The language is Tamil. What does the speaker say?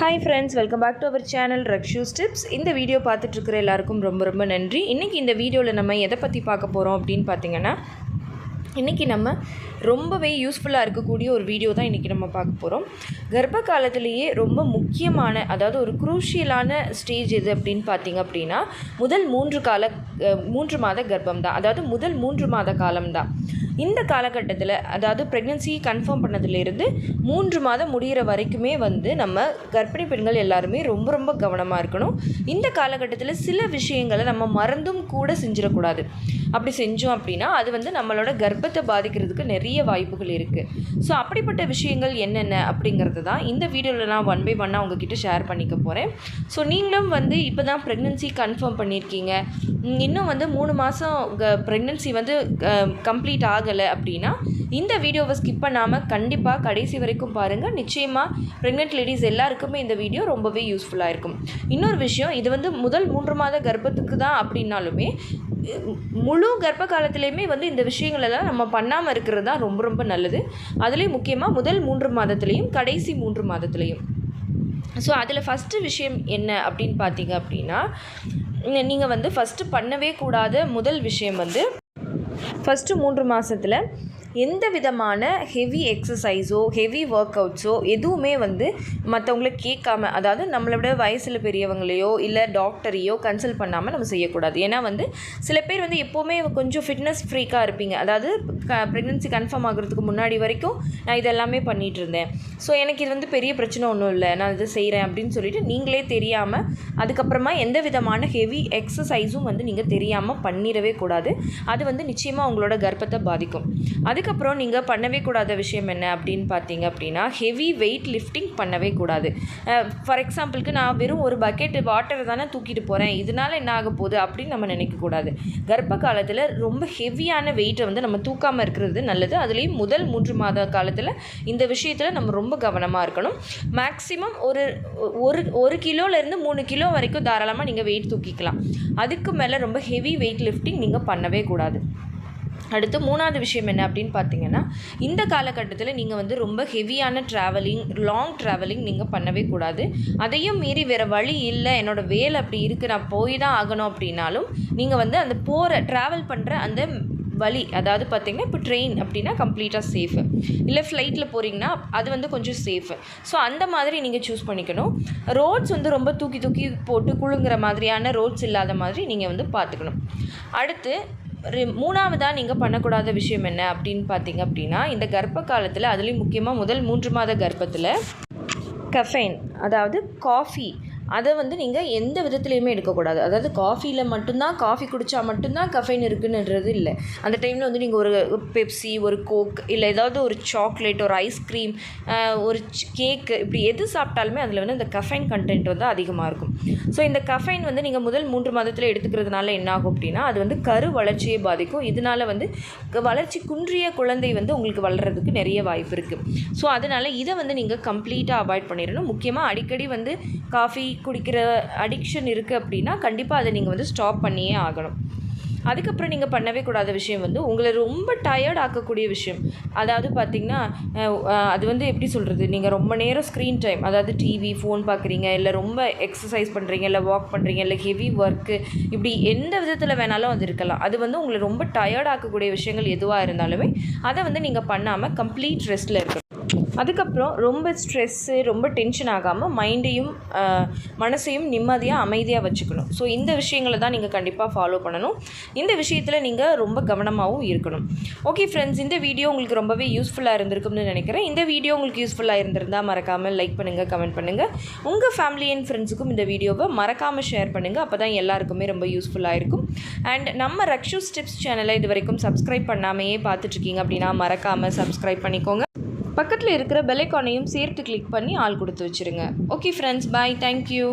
Hi friends welcome back to our channel Rakshu's tips இந்த வீடியோ பார்த்துட்ருக்குற எல்லாருக்கும் ரொம்ப ரொம்ப நன்றி. இன்றைக்கி இந்த வீடியோவில் நம்ம எதை பற்றி பார்க்க போகிறோம் அப்படின்னு பார்த்தீங்கன்னா இன்றைக்கி நம்ம ரொம்பவே யூஸ்ஃபுல்லாக இருக்கக்கூடிய ஒரு வீடியோ தான் இன்றைக்கி நம்ம பார்க்க போகிறோம் கர்ப்ப காலத்திலேயே ரொம்ப முக்கியமான அதாவது ஒரு குரூஷியலான ஸ்டேஜ் எது அப்படின்னு பார்த்தீங்க அப்படின்னா முதல் மூன்று கால மூன்று மாத கர்ப்பம் தான். அதாவது முதல் மூன்று மாத காலம் தான். இந்த காலகட்டத்தில் அதாவது ப்ரெக்னென்சி கன்ஃபார்ம் பண்ணதுலேருந்து மூன்று மாதம் முடிகிற வரைக்குமே வந்து நம்ம கர்ப்பிணி பெண்கள் எல்லாருமே ரொம்ப ரொம்ப கவனமாக இருக்கணும். இந்த காலகட்டத்தில் சில விஷயங்களை நம்ம மறந்தும் கூட செஞ்சிடக்கூடாது. அப்படி செஞ்சோம் அப்படின்னா அது வந்து நம்மளோட கர்ப்பத்தை பாதிக்கிறதுக்கு நிறைய வாய்ப்புகள் இருக்குது ஸோ அப்படிப்பட்ட விஷயங்கள் என்னென்ன அப்படிங்கிறது தான் இந்த வீடியோவில் நான் ஒன் பை ஒன்னாக உங்ககிட்ட ஷேர் பண்ணிக்க போகிறேன் ஸோ நீங்களும் வந்து இப்போ தான் ப்ரெக்னென்சி கன்ஃபார்ம் பண்ணியிருக்கீங்க இன்னும் வந்து மூணு மாதம் ப்ரெக்னென்சி வந்து கம்ப்ளீட் ஆகலை அப்படின்னா இந்த வீடியோவை ஸ்கிப் பண்ணாமல் கண்டிப்பாக கடைசி வரைக்கும் பாருங்கள் நிச்சயமாக ப்ரெக்னென்ட் லேடிஸ் எல்லாருக்குமே இந்த வீடியோ ரொம்பவே யூஸ்ஃபுல்லாக இருக்கும். இன்னொரு விஷயம் இது வந்து முதல் மூன்று மாத கர்ப்பத்துக்கு தான் அப்படின்னாலுமே முழு கர்ப்ப காலத்துலேயுமே வந்து இந்த விஷயங்களெல்லாம் நம்ம பண்ணாமல் இருக்கிறது தான் ரொம்ப ரொம்ப நல்லது. அதுலேயும் முக்கியமாக முதல் மூன்று மாதத்துலேயும் கடைசி மூன்று மாதத்துலேயும். ஸோ அதில் ஃபஸ்ட்டு விஷயம் என்ன அப்படின்னு பார்த்தீங்க அப்படின்னா நீங்கள் வந்து ஃபஸ்ட்டு பண்ணவே கூடாத முதல் விஷயம் வந்து ஃபஸ்ட்டு மூன்று மாதத்தில் எந்த விதமான ஹெவி எக்ஸசைஸோ ஹெவி ஒர்க் அவுட்ஸோ எதுவுமே வந்து மற்றவங்கள கேட்காம அதாவது நம்மளோட வயசில் பெரியவங்களையோ இல்லை டாக்டரையோ கன்சல்ட் பண்ணாமல் நம்ம செய்யக்கூடாது. ஏன்னா வந்து சில பேர் வந்து எப்போவுமே கொஞ்சம் ஃபிட்னஸ் ஃப்ரீக்காக இருப்பீங்க. அதாவது க ப்ரெக்னென்சி கன்ஃபார்ம் ஆகிறதுக்கு முன்னாடி வரைக்கும் நான் இதெல்லாமே பண்ணிகிட்டு இருந்தேன். ஸோ எனக்கு இது வந்து பெரிய பிரச்சனை ஒன்றும் இல்லை. நான் இதை செய்கிறேன் அப்படின்னு சொல்லிட்டு நீங்களே தெரியாமல் அதுக்கப்புறமா எந்த விதமான ஹெவி எக்ஸசைஸும் வந்து நீங்கள் தெரியாமல் பண்ணிடவே கூடாது. அது வந்து நிச்சயமாக உங்களோட கர்ப்பத்தை பாதிக்கும். அது அதுக்கப்புறம் நீங்கள் பண்ணவே கூடாத விஷயம் என்ன அப்படின்னு பார்த்தீங்க அப்படின்னா ஹெவி வெயிட் லிஃப்டிங் பண்ணவே கூடாது. ஃபார் எக்ஸாம்பிளுக்கு நான் வெறும் ஒரு பக்கெட் வாட்டரை தானே தூக்கிட்டு போகிறேன் இதனால் என்ன ஆக போகுது அப்படின்னு நம்ம நினைக்கக்கூடாது கர்ப்ப காலத்தில் ரொம்ப ஹெவியான வெயிட்டை வந்து நம்ம தூக்காமல் இருக்கிறது நல்லது. அதுலேயும் முதல் மூன்று மாத காலத்தில் இந்த விஷயத்தில் நம்ம ரொம்ப கவனமாக இருக்கணும். மேக்ஸிமம் ஒரு ஒரு ஒரு கிலோலேருந்து மூணு கிலோ வரைக்கும் தாராளமாக நீங்கள் வெயிட் தூக்கிக்கலாம். அதுக்கு மேலே ரொம்ப ஹெவி வெயிட் லிஃப்டிங் நீங்கள் பண்ணவே கூடாது. அடுத்து மூணாவது விஷயம் என்ன அப்படின்னு பார்த்தீங்கன்னா இந்த காலகட்டத்தில் நீங்கள் வந்து ரொம்ப ஹெவியான ட்ராவலிங் லாங் ட்ராவலிங் நீங்கள் பண்ணவே கூடாது. அதையும் மீறி வேறு வழி இல்லை என்னோடய வேலை அப்படி இருக்குது நான் போய் தான் ஆகணும் அப்படின்னாலும் நீங்கள் வந்து அந்த போகிற ட்ராவல் பண்ணுற அந்த வழி அதாவது பார்த்தீங்கன்னா இப்போ ட்ரெயின் அப்படின்னா கம்ப்ளீட்டாக சேஃபு இல்லை ஃப்ளைட்டில் போகிறீங்கன்னா அது வந்து கொஞ்சம் சேஃபு ஸோ அந்த மாதிரி நீங்கள் சூஸ் பண்ணிக்கணும். ரோட்ஸ் வந்து ரொம்ப தூக்கி தூக்கி போட்டு குழுங்குற மாதிரியான ரோட்ஸ் இல்லாத மாதிரி நீங்கள் வந்து பார்த்துக்கணும். அடுத்து மூணாவதாக நீங்கள் பண்ணக்கூடாத விஷயம் என்ன அப்படின்னு பார்த்தீங்க அப்படின்னா இந்த கர்ப்ப காலத்தில் அதுலேயும் முக்கியமாக முதல் மூன்று மாத கர்ப்பத்தில் கஃபைன் அதாவது காஃபி அதை வந்து நீங்கள் எந்த விதத்துலையுமே எடுக்கக்கூடாது. அதாவது காஃபியில் மட்டும்தான் காஃபி குடித்தா மட்டும்தான் கஃபைன் இருக்குன்னுன்றது இல்லை. அந்த டைமில் வந்து நீங்கள் ஒரு பெப்சி ஒரு கோக் இல்லை ஏதாவது ஒரு சாக்லேட் ஒரு ஐஸ்கிரீம் ஒரு கேக்கு இப்படி எது சாப்பிட்டாலுமே அதில் வந்து அந்த கஃபைன் கண்டென்ட் வந்து அதிகமாக இருக்கும். ஸோ இந்த கஃபைன் வந்து நீங்கள் முதல் மூன்று மாதத்தில் எடுத்துக்கிறதுனால என்ன ஆகும் அப்படின்னா அது வந்து கரு வளர்ச்சியை பாதிக்கும். இதனால் வந்து வளர்ச்சி குன்றிய குழந்தை வந்து உங்களுக்கு வளர்கிறதுக்கு நிறைய வாய்ப்பு இருக்குது ஸோ அதனால் இதை வந்து நீங்கள் கம்ப்ளீட்டாக அவாய்ட் பண்ணிடணும். முக்கியமாக அடிக்கடி வந்து காஃபி குடிக்கிற அடிக்ஷன் இருக்குது அப்படின்னா கண்டிப்பாக அதை நீங்கள் வந்து ஸ்டாப் பண்ணியே ஆகணும். அதுக்கப்புறம் நீங்கள் பண்ணவே கூடாத விஷயம் வந்து உங்களை ரொம்ப டயர்ட் ஆக்கக்கூடிய விஷயம். அதாவது பார்த்திங்கன்னா அது வந்து எப்படி சொல்கிறது நீங்கள் ரொம்ப நேரம் ஸ்க்ரீன் டைம் அதாவது டிவி ஃபோன் பார்க்குறீங்க இல்லை ரொம்ப எக்ஸசைஸ் பண்ணுறீங்க இல்லை வாக் பண்ணுறீங்க இல்லை ஹெவி ஒர்க்கு இப்படி எந்த விதத்தில் வேணாலும் அது இருக்கலாம். அது வந்து உங்களை ரொம்ப டயர்ட் ஆக்கக்கூடிய விஷயங்கள் எதுவாக இருந்தாலுமே அதை வந்து நீங்கள் பண்ணாமல் கம்ப்ளீட் ரெஸ்ட்டில் இருக்கணும். அதுக்கப்புறம் ரொம்ப ஸ்ட்ரெஸ்ஸு ரொம்ப டென்ஷன் ஆகாமல் மைண்டையும் மனசையும் நிம்மதியாக அமைதியாக வச்சுக்கணும். ஸோ இந்த விஷயங்களை தான் நீங்கள் கண்டிப்பாக ஃபாலோ பண்ணணும். இந்த விஷயத்தில் நீங்கள் ரொம்ப கவனமாகவும் இருக்கணும். ஓகே ஃப்ரெண்ட்ஸ் இந்த வீடியோ உங்களுக்கு ரொம்பவே யூஸ்ஃபுல்லாக இருந்திருக்கும்னு நினைக்கிறேன். இந்த வீடியோ உங்களுக்கு யூஸ்ஃபுல்லாக இருந்திருந்தால் மறக்காமல் லைக் பண்ணுங்கள் கமெண்ட் பண்ணுங்கள் உங்கள் ஃபேமிலி அண்ட் ஃப்ரெண்ட்ஸுக்கும் இந்த வீடியோவை மறக்காமல் ஷேர் பண்ணுங்கள் அப்போ தான் எல்லாருக்குமே ரொம்ப யூஸ்ஃபுல்லாக இருக்கும். அண்ட் நம்ம ரக்ஷூ ஸ்டெப்ஸ் சேனலை இது வரைக்கும் சப்ஸ்கிரைப் பண்ணாமையே பார்த்துட்ருக்கீங்க அப்படின்னா மறக்காமல் சப்ஸ்கிரைப் பண்ணிக்கோங்க. பக்கத்தில் இருக்கிற பெலைக்கானையும் சேர்த்து கிளிக் பண்ணி ஆள் கொடுத்து வச்சுருங்க. Okay friends bye thank you